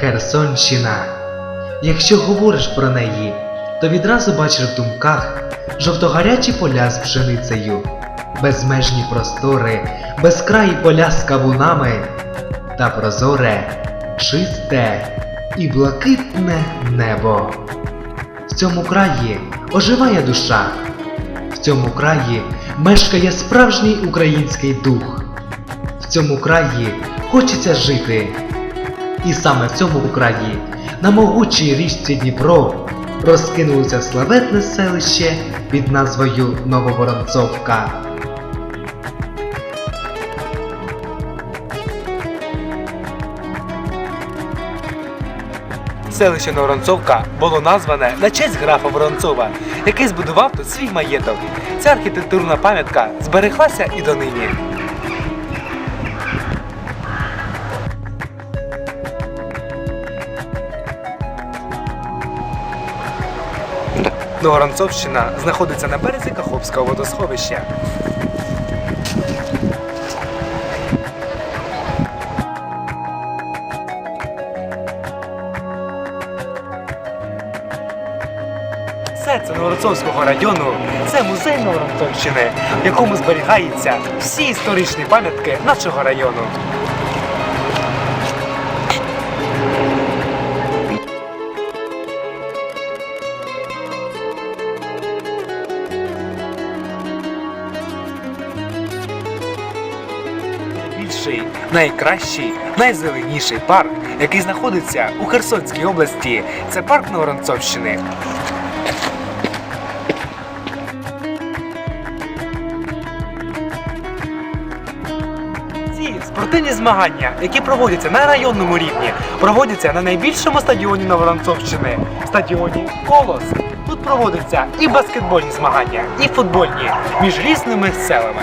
Херсонщина. Якщо говориш про неї, то відразу бачиш в думках жовтогарячі поля з пшеницею, безмежні простори, безкраї поля з кавунами та прозоре, чисте і блакитне небо. В цьому краї оживає душа, в цьому краї мешкає справжній український дух. В цьому краї хочеться жити. І саме в цьому краї, на могучій річці Дніпро, розкинулося славетне селище під назвою Нововоронцовка. Селище Новоронцовка було назване на честь графа Воронцова, який збудував тут свій маєток. Ця архітектурна пам'ятка збереглася і донині. Новоронцовщина знаходиться на березі Каховського водосховища. Серце Новоронцовського району це музей Новоронцовщини, в якому зберігаються всі історичні пам'ятки нашого району. Найкращий, найзеленіший парк, який знаходиться у Херсонській області, це парк Новоронцовщини. Ці спортивні змагання, які проводяться на районному рівні, проводяться на найбільшому стадіоні Новоронцовщини стадіоні Колос. Тут проводяться і баскетбольні змагання, і футбольні між різними селами.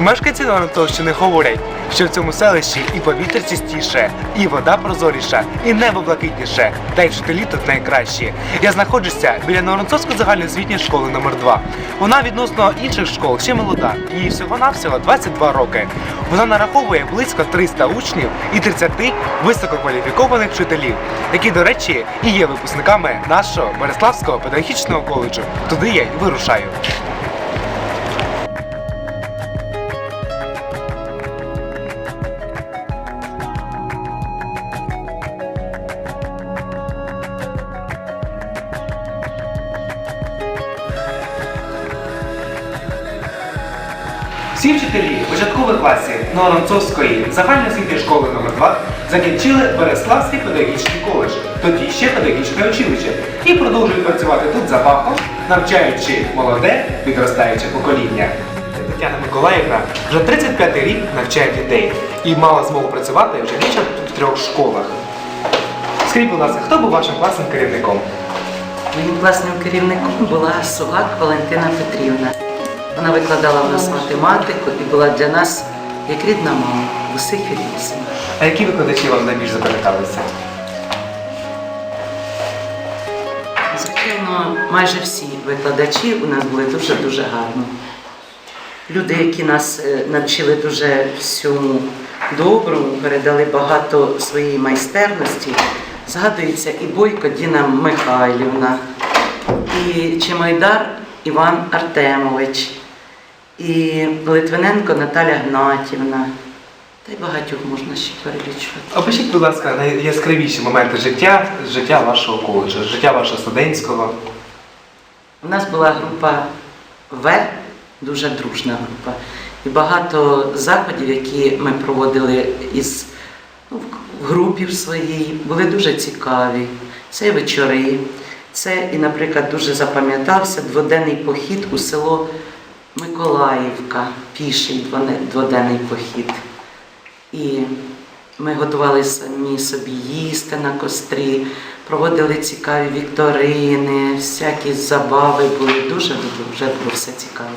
Мешканці Новоронцовщини говорять, що в цьому селищі і повітря чистіше, і вода прозоріша, і небо блакитніше, та й вчителі тут найкращі. Я знаходжуся біля Новоронцовської загальноосвітньої школи номер 2 Вона відносно інших школ ще молода, їй всього-навсього 22 роки. Вона нараховує близько 300 учнів і 30 висококваліфікованих вчителів, які, до речі, і є випускниками нашого Береславського педагогічного коледжу. Туди я й вирушаю. Всі вчителі початкових класів Новоронцовської загальноосвітньої школи номер 2 закінчили Береславський педагогічний коледж, тоді ще педагогічне училище, і продовжують працювати тут за фахом, навчаючи молоде, підростаюче покоління. Тетяна Миколаївна вже 35-й рік навчає дітей і мала змогу працювати вже більше в трьох школах. Скажіть, будь ласка, хто був вашим класним керівником? Моїм класним керівником була Сулак Валентина Петрівна. Вона викладала в нас математику і була для нас як рідна мама в усіх відносинах. А які викладачі вам найбільш запам'яталися? Звичайно, майже всі викладачі у нас були дуже-дуже гарні. Люди, які нас е, навчили дуже всьому доброму, передали багато своєї майстерності. Згадується і Бойко Діна Михайлівна, і Чемайдар Іван Артемович, і Литвиненко Наталя Гнатівна. Та й багатьох можна ще перелічувати. Опишіть, будь ласка, найяскравіші моменти життя, життя вашого коледжу, життя вашого студентського. У нас була група В, дуже дружна група. І багато заходів, які ми проводили із, ну, в групі в своїй, були дуже цікаві. Це і вечори, це, і, наприклад, дуже запам'ятався дводенний похід у село Миколаївка, піший дводенний похід. І ми готували самі собі їсти на кострі, проводили цікаві вікторини, всякі забави були. Дуже дуже було все цікаво.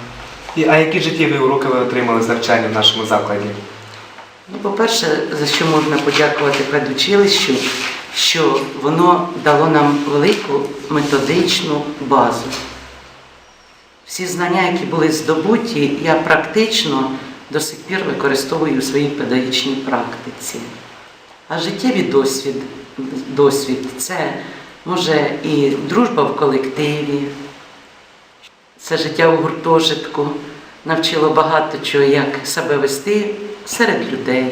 І, а які життєві уроки ви отримали з навчання в нашому закладі? Ну, по-перше, за що можна подякувати педучилищу, що воно дало нам велику методичну базу. Всі знання, які були здобуті, я практично до сих пір використовую у своїй педагогічній практиці. А життєвий досвід, досвід це може і дружба в колективі, це життя у гуртожитку навчило багато чого, як себе вести серед людей.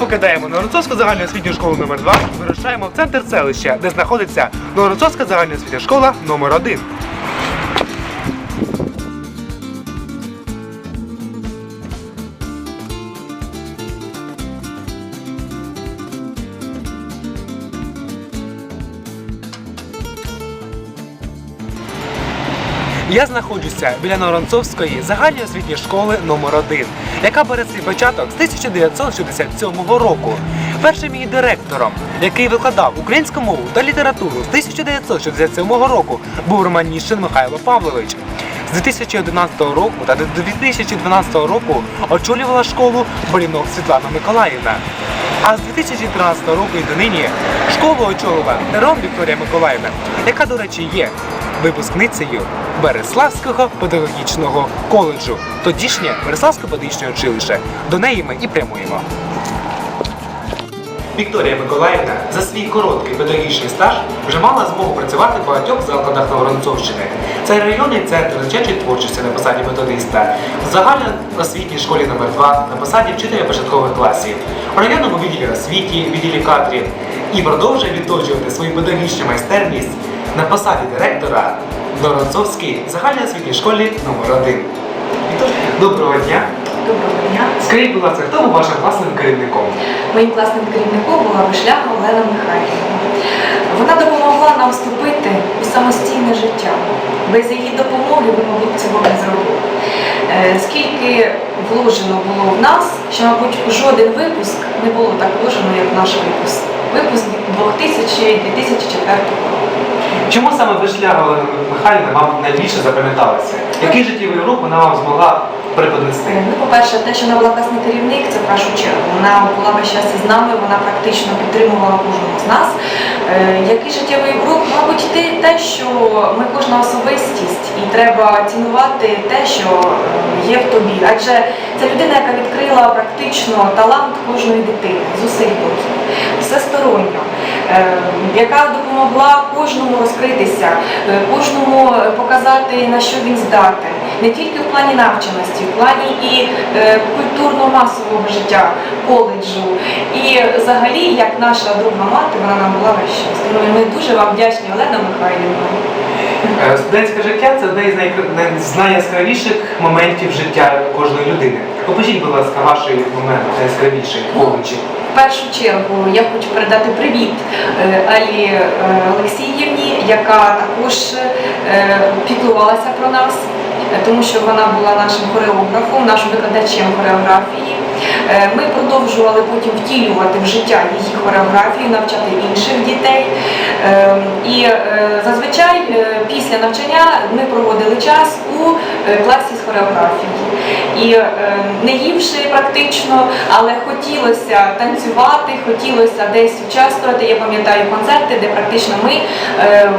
Покидаємо Новороцовську загальноосвітню школу номер 2 і вирушаємо в центр селища, де знаходиться Новороцовська загальноосвітня школа номер 1 Я знаходжуся біля Новоронцовської загальної освітньої школи номер 1 яка бере свій початок з 1967 року. Першим її директором, який викладав українську мову та літературу з 1967 року, був Романіщин Михайло Павлович. З 2011 року та до 2012 року очолювала школу Борінок Світлана Миколаївна. А з 2013 року і донині школу очолила Нерон Вікторія Миколаївна, яка, до речі, є випускницею Береславського педагогічного коледжу, тодішнє Береславське педагогічне училище. До неї ми і прямуємо. Вікторія Миколаївна за свій короткий педагогічний стаж вже мала змогу працювати в багатьох закладах Новоронцовщини. Це районний центр дитячої творчості на посаді методиста, в загальноосвітній школі номер 2 на посаді вчителя початкових класів, в районному відділі освіті, відділі кадрів і продовжує відточувати свою педагогічну майстерність на посаді директора в Новоронцовській загальноосвітній школі номер 1 Доброго дня! Доброго дня. Скажіть, будь ласка, хто був вашим класним керівником? Моїм класним керівником була Вишляга Олена Михайлівна. Вона допомогла нам вступити у самостійне життя. Без її допомоги ви, мабуть, цього не зробили. Е, Скільки вложено було в нас, що, мабуть, жоден випуск не було так вложено, як наш випуск. Випуск 2000-2004 року. Чому саме ви шлях Михайлівна вам найбільше запам'яталася? Який життєвий урок вона вам змогла преподнести? Ну, по-перше, те, що вона була класний керівник, це в першу чергу. Вона була весь час із нами, вона практично підтримувала кожного з нас. Е, який життєвий урок? Мабуть, те, що ми кожна особистість, і треба цінувати те, що є в тобі. Адже це людина, яка відкрила практично талант кожної дитини з усіх боків, всесторонньо, е, яка допомогла кожному розкритися, е, кожному показати, на що він здатен. Не тільки в плані навченості, в плані і е, культурно-масового життя, коледжу. І взагалі, як наша друга мати, вона нам була весь час. Тому ми дуже вам вдячні, Олена Михайлівна. Е, Студентське життя це одне з найяскравіших моментів життя кожної людини. Опишіть, будь ласка, ваш момент найяскравіший в коледжі. В першу чергу я хочу передати привіт е, Алі е, Олексіївні, яка також піклувалася про нас, тому що вона була нашим хореографом, нашим викладачем хореографії. Е, Ми продовжували потім втілювати в життя її хореографію, навчати інших дітей. Е, І е, зазвичай е, після навчання ми проводили час у е, класі з хореографії. І е, не ївши практично, але хотілося танцювати, хотілося десь участвувати. Я пам'ятаю концерти, де практично ми е,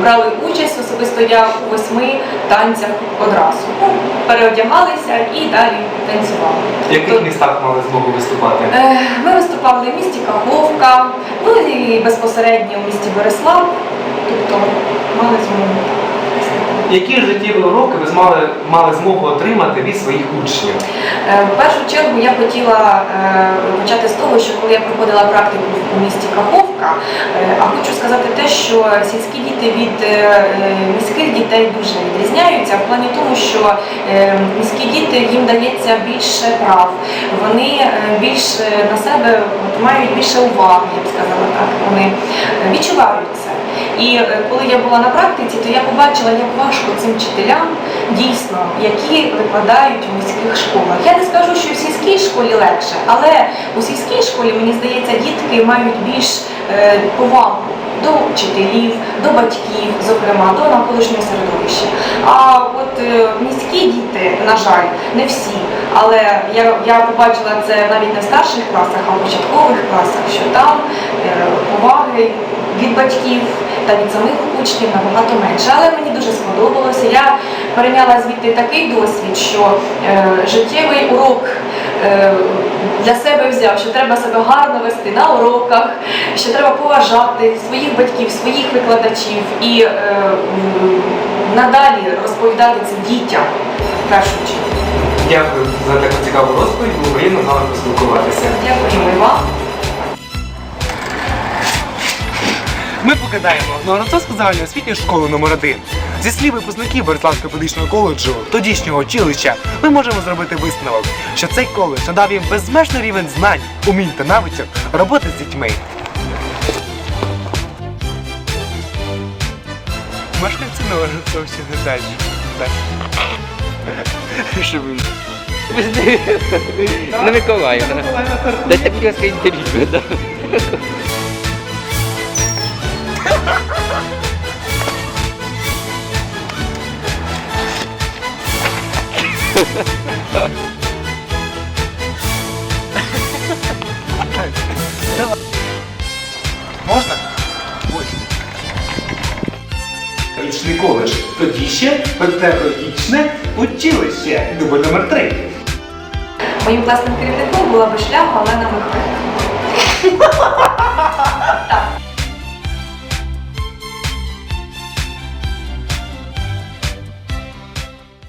брали участь, особисто я у восьми танцях одразу. Ну, переодягалися і далі танцювали. В яких містах мали змогу виступати? Е, Ми виступали в місті Каховка, ну і безпосередньо в місті Борислав, тобто мали змогу. Які життєві уроки ви мали, мали змогу отримати від своїх учнів? Е, В першу чергу я хотіла е, почати з того, що коли я проходила практику у місті Каховка, е, а хочу сказати те, що сільські діти від міських дітей дуже відрізняються в плані тому, що міські діти їм дається більше прав, вони більше на себе мають більше уваги, я б сказала так. Вони відчувають це. І е, коли я була на практиці, то я побачила, як важко цим вчителям дійсно, які викладають у міських школах. Я не скажу, що в сільській школі легше, але у сільській школі, мені здається, дітки мають більш е, повагу до вчителів, до батьків, зокрема, до навколишнього середовища. А от е, міські діти, на жаль, не всі. Але я, я побачила це навіть не в старших класах, а в початкових класах, що там поваги від батьків та від самих учнів набагато менше. Але мені дуже сподобалося. Я перейняла звідти такий досвід, що е, життєвий урок е, для себе взяв, що треба себе гарно вести на уроках, що треба поважати своїх батьків, своїх викладачів і е, надалі розповідати це дітям в першу чергу. Дякую за таку цікаву розповідь, Ми покидаємо Новороцовську загальноосвітню школу номер 1 Зі слів випускників Береславського педагогічного коледжу, тодішнього училища, ми можемо зробити висновок, що цей коледж надав їм безмежний рівень знань, умінь та навичок роботи з дітьми. Мешканці далі. Так. Що ви? На Миколаївна. Дайте, будь ласка, інтерв'ю. Можна? Ось. Педагогічний коледж. Тоді ще педагогічне училище. Дубль номер 3 Моїм класним керівником була би Бешляга Олена Михайлівна.